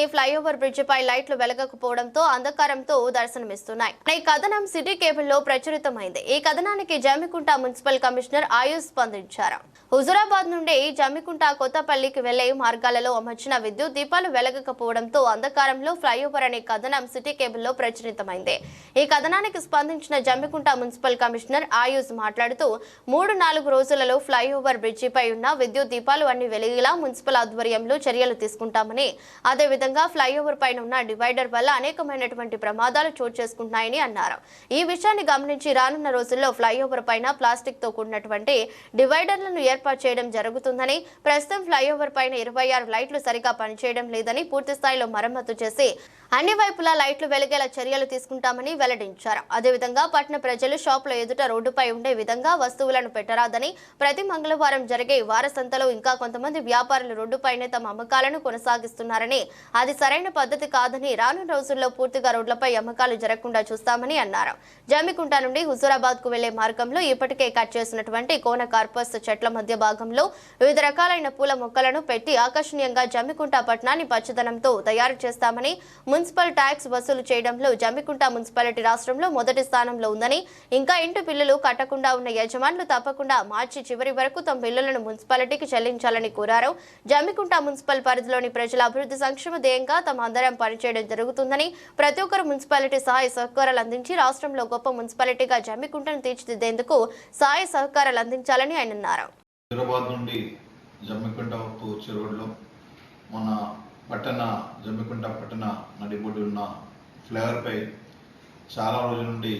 పట్టణంలోని ఫ్లైఓవర్ బ్రిడ్జిపై లైట్లు వెలగకపోవడంతో అంధకారంతో దర్శనమిస్తున్నాయి. ఈ కథనం సిటీ కేబుల్లో ప్రచురితమైంది. ఈ కథనానికి జమ్మికుంట మున్సిపల్ కమిషనర్ ఆయుష్ స్పందించారు. హుజురాబాద్ నుండి జమ్మికుంట కొత్తపల్లికి వెళ్ళే మార్గాలలో అమర్చిన విద్యుత్ దీపాలు వెలగకపోవడంతో అంధకారంలో ఫ్లైఓవర్ అనే కథనం సిటీ కేబుల్లో ప్రచురితమైంది. ఈ కథనానికి స్పందించిన జమ్మికుంట మున్సిపల్ కమిషనర్ ఆయుష్ మాట్లాడుతూ మూడు నాలుగు రోజులలో ఫ్లైఓవర్ బ్రిడ్జిపై ఉన్న విద్యుత్ దీపాలు అన్ని వెలిగేలా మున్సిపల్ ఆధ్వర్యంలో చర్యలు తీసుకుంటామని అదేవిధంగా ఫ్లైఓవర్ పైన ఉన్న డివైడర్ వల్ల అనేకమైనటువంటి ప్రమాదాలు చోటు చేసుకుంటున్నాయని అన్నారు. ఈ విషయాన్ని గమనించి రానున్న రోజుల్లో ఫ్లైఓవర్ పైన ప్లాస్టిక్తో కూడినటువంటి డివైడర్లను ఏర్పాటు చేయడం జరుగుతుందని ప్రస్తుతం ఫ్లైఓవర్ పైన ఇరవై ఆరు లైట్లు సరిగా పనిచేయడం లేదని పూర్తి స్థాయిలో మరమ్మతు చేసి అన్ని వైపులా లైట్లు వెలిగేలా చర్యలు తీసుకుంటామని వెల్లడించారు. అదేవిధంగా పట్టణ ప్రజలు షాపుల ఎదుట రోడ్డుపై ఉండే విధంగా వస్తువులను పెట్టరాదని ప్రతి మంగళవారం జరిగే వారసంతలో ఇంకా కొంతమంది వ్యాపారులు రోడ్డుపైనే తమ అమ్మకాలను కొనసాగిస్తున్నారని అది సరైన పద్ధతి కాదని రానున్న రోజుల్లో పూర్తిగా రోడ్లపై అమ్మకాలు జరగకుండా చూస్తామని అన్నారు. జమ్మికుంట నుండి హుజూరాబాద్కు వెళ్ళే మార్గంలో ఇప్పటికే కట్ చేసినటువంటి కోన కార్పస్ చెట్ల మధ్య భాగంలో వివిధ రకాలైన పూల మొక్కలను పెట్టి ఆకర్షణీయంగా జమ్మికుంట పట్టణాన్ని పచ్చదనంతో తయారు చేస్తామని మున్సిపల్ ట్యాక్స్ వసూలు చేయడంలో జమ్మికుంట మున్సిపాలిటీ రాష్ట్రంలో మొదటి స్థానంలో ఉందని ఇంకా ఇంటి బిల్లులు కట్టకుండా ఉన్న యజమానులు తప్పకుండా మార్చి చివరి వరకు తమ బిల్లులను మున్సిపాలిటీకి చెల్లించాలని కోరారు. జమ్మికుంట మున్సిపల్ పరిధిలోని ప్రజల అభివృద్ధి సంక్షేమ ధ్యేయంగా తమ అందరం పనిచేయడం జరుగుతుందని ప్రతి ఒక్కరు మున్సిపాలిటీ సహాయ సహకారాలు అందించి రాష్ట్రంలో గొప్ప మున్సిపాలిటీగా జమ్మికుంటను తీర్చిదిద్దేందుకు సహాయ సహకారాలు అందించాలని ఆయన అన్నారు. హైదరాబాద్ నుండి జమ్మికుంట వరకు వచ్చే రోడ్లో మన పట్టణ జమ్మికుంట పట్టణ నడిబొడ్డు ఉన్న ఫ్లేవర్పై చాలా రోజుల నుండి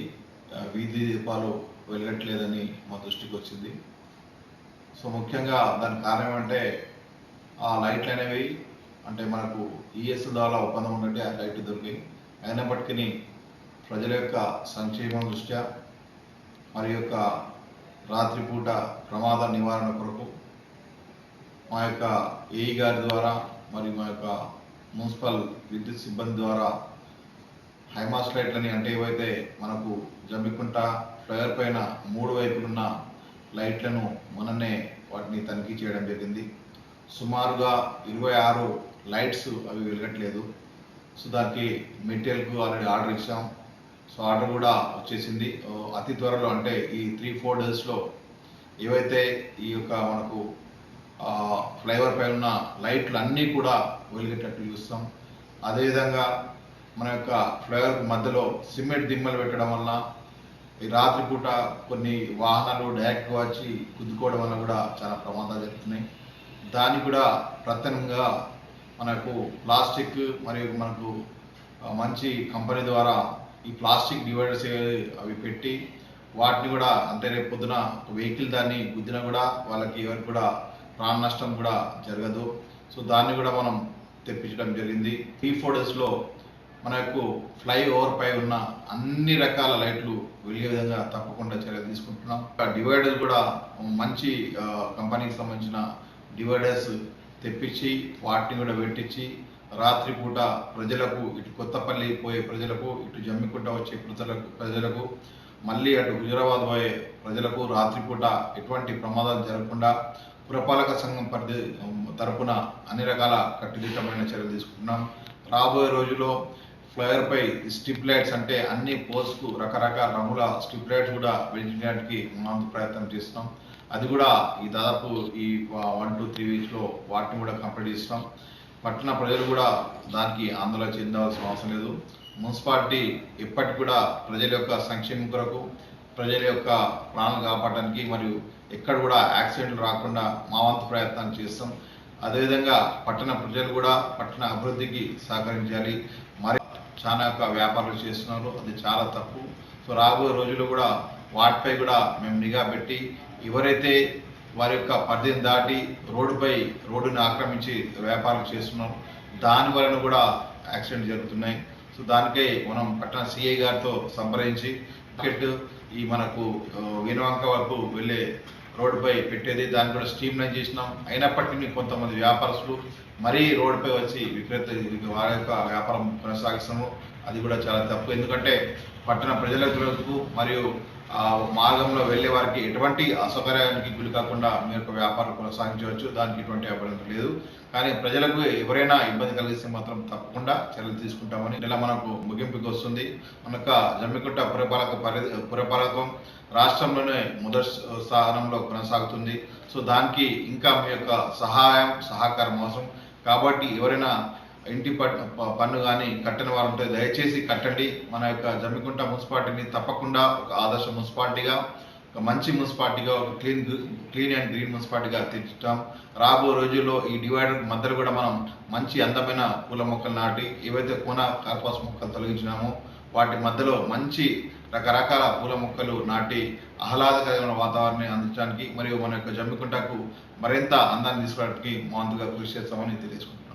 వీధి దీపాలు వెలగట్లేదని మా దృష్టికి వచ్చింది. సో ముఖ్యంగా దాని కారణం అంటే ఆ లైట్లు అనేవి అంటే మనకు ఈఎస్ ద్వారా ఒప్పందం ఉన్నట్టే ఆ రైట్ దొరికింది. అయినప్పటికీ ప్రజల యొక్క సంక్షేమం దృష్ట్యా మరి యొక్క రాత్రిపూట ప్రమాద నివారణ కొరకు మా యొక్క ఏఈ గారి ద్వారా మరియు మా యొక్క మున్సిపల్ విద్యుత్ సిబ్బంది ద్వారా హైమాస్ లైట్లని అంటే ఏవైతే మనకు జమ్మికుంట ఫ్లైఓవర్ పైన మూడు వైపులున్న లైట్లను మననే వాటిని తనిఖీ చేయడం జరిగింది. సుమారుగా ఇరవై ఆరు లైట్స్ అవి వెలగట్లేదు. సో దానికి మెటీరియల్కు ఆల్రెడీ ఆర్డర్ ఇచ్చాం. సో ఆర్డర్ కూడా వచ్చేసింది. అతి త్వరలో అంటే ఈ త్రీ ఫోర్ డేస్లో ఏవైతే ఈ యొక్క మనకు ఫ్లైఓవర్ పై ఉన్న లైట్లు అన్నీ కూడా వెలిగేటట్టు చూస్తాం. అదేవిధంగా మన యొక్క ఫ్లైఓవర్ మధ్యలో సిమెంట్ దిమ్మలు పెట్టడం వల్ల ఈ రాత్రిపూట కొన్ని వాహనాలు డైరెక్ట్గా వచ్చి కుద్దుకోవడం వల్ల కూడా చాలా ప్రమాదాలు జరుగుతున్నాయి. దాన్ని కూడా ప్రత్యేకంగా మనకు ప్లాస్టిక్ మరియు మనకు మంచి కంపెనీ ద్వారా ఈ ప్లాస్టిక్ డివైడర్స్ అవి పెట్టి వాటిని కూడా అంటే రేపు పొద్దున వెహికల్ దాన్ని గుద్దినా కూడా వాళ్ళకి ఎవరికి కూడా ప్రాణ నష్టం కూడా జరగదు. సో దాన్ని కూడా మనం తెప్పించడం జరిగింది. ఈ ఫోటోస్లో మనకు ఫ్లై ఓవర్ పై ఉన్న అన్ని రకాల లైట్లు వెళ్ళే విధంగా తప్పకుండా చర్య తీసుకుంటున్నాం. డివైడర్ కూడా మంచి కంపెనీకి సంబంధించిన డివైడర్స్ తెప్పించి వాటిని కూడా పెట్టించి రాత్రిపూట ప్రజలకు ఇటు కొత్తపల్లి పోయే ప్రజలకు ఇటు జమ్మికుంట వచ్చే ప్రజలకు ప్రజలకు మళ్ళీ అటు హుజరాబాద్ పోయే ప్రజలకు రాత్రిపూట ఎటువంటి ప్రమాదాలు జరగకుండా పురపాలక సంఘం పరిధి తరపున అన్ని రకాల కట్టుదిట్టమైన చర్యలు తీసుకుంటున్నాం. రాబోయే రోజుల్లో ఫ్లయర్పై పై స్ట్రిప్ లైట్స్ అంటే అన్ని పోల్స్ రకరకాల రంగుల స్ట్రిప్ లైట్స్ కూడా వెలిగించడానికి మనం ప్రయత్నం చేస్తున్నాం. అది కూడా ఈ దాదాపు ఈ వన్ టూ త్రీ వీక్స్లో వాటిని కూడా కంప్లీట్ చేస్తున్నాం పట్టణ ప్రజలు కూడా దానికి ఆందోళన చెందాల్సిన అవసరం లేదు. మున్సిపాలిటీ ఇప్పటికి కూడా ప్రజల యొక్క సంక్షేమం కొరకు ప్రజల యొక్క ప్రాణాలు కాపాడడానికి మరియు ఎక్కడ కూడా యాక్సిడెంట్లు రాకుండా మా వంతు ప్రయత్నం చేస్తాం. అదేవిధంగా పట్టణ ప్రజలు కూడా పట్టణ అభివృద్ధికి సహకరించాలి. మరి చాలా యొక్క వ్యాపారాలు చేస్తున్నారు. అది చాలా తప్పు. సో రాబోయే రోజుల్లో కూడా వాటిపై కూడా మేము నిఘా పెట్టి ఎవరైతే వారి యొక్క పరిధిని దాటి రోడ్డుపై రోడ్డుని ఆక్రమించి వ్యాపారం చేస్తున్నాం దాని వలన కూడా యాక్సిడెంట్ జరుగుతున్నాయి. సో దానికై మనం పట్టణ సిఐ గారితో సంప్రదించి టికెట్ ఈ మనకు వినవంక వరకు వెళ్ళే రోడ్డుపై పెట్టేది. దాన్ని కూడా స్ట్రీమ్ లైన్ చేసినాం. అయినప్పటికీ కొంతమంది వ్యాపారస్తులు మరీ రోడ్డుపై వచ్చి విక్రేత వారి యొక్క వ్యాపారం కొనసాగిస్తాము అది కూడా చాలా తప్పు. ఎందుకంటే పట్టణ ప్రజలకు మరియు మార్గంలో వెళ్ళే వారికి ఎటువంటి అసౌకర్యానికి గురి కాకుండా మీ యొక్క వ్యాపారం కొనసాగించవచ్చు. దానికి ఎటువంటి అభ్యంతరం లేదు. కానీ ప్రజలకు ఎవరైనా ఇబ్బంది కలిగిస్తే మాత్రం తప్పకుండా చర్యలు తీసుకుంటామని ఇలా మనకు ముగింపుకి వస్తుంది. మనక జమ్మికుంట పురపాలక పరి పురపాలకం రాష్ట్రంలోనే మొదటి స్థానంలో కొనసాగుతుంది. సో దానికి ఇంకా మీ యొక్క సహాయం సహకారం అవసరం. కాబట్టి ఎవరైనా ఇంటి పన్ను కానీ కట్టని వారు ఉంటే దయచేసి కట్టండి. మన యొక్క జమ్మికుంట మున్సిపాలిటీని తప్పకుండా ఒక ఆదర్శ మున్సిపాలిటీగా ఒక మంచి మున్సిపాలిటీగా ఒక క్లీన్ క్లీన్ అండ్ గ్రీన్ మున్సిపాలిటీగా తీర్చుతాం రాబో రోజుల్లో ఈ డివైడర్ మధ్యలో కూడా మనం మంచి అందమైన పూల మొక్కలు నాటి ఏవైతే కోన కార్పాస్ మొక్కలు తొలగించినామో వాటి మధ్యలో మంచి రకరకాల పూల మొక్కలు నాటి ఆహ్లాదకరమైన వాతావరణాన్ని అందించడానికి మరియు మన యొక్క జమ్మికుంటకు మరింత అందాన్ని తీసుకోవడానికి మా కృషి చేస్తామని తెలియజేసుకుంటున్నాం.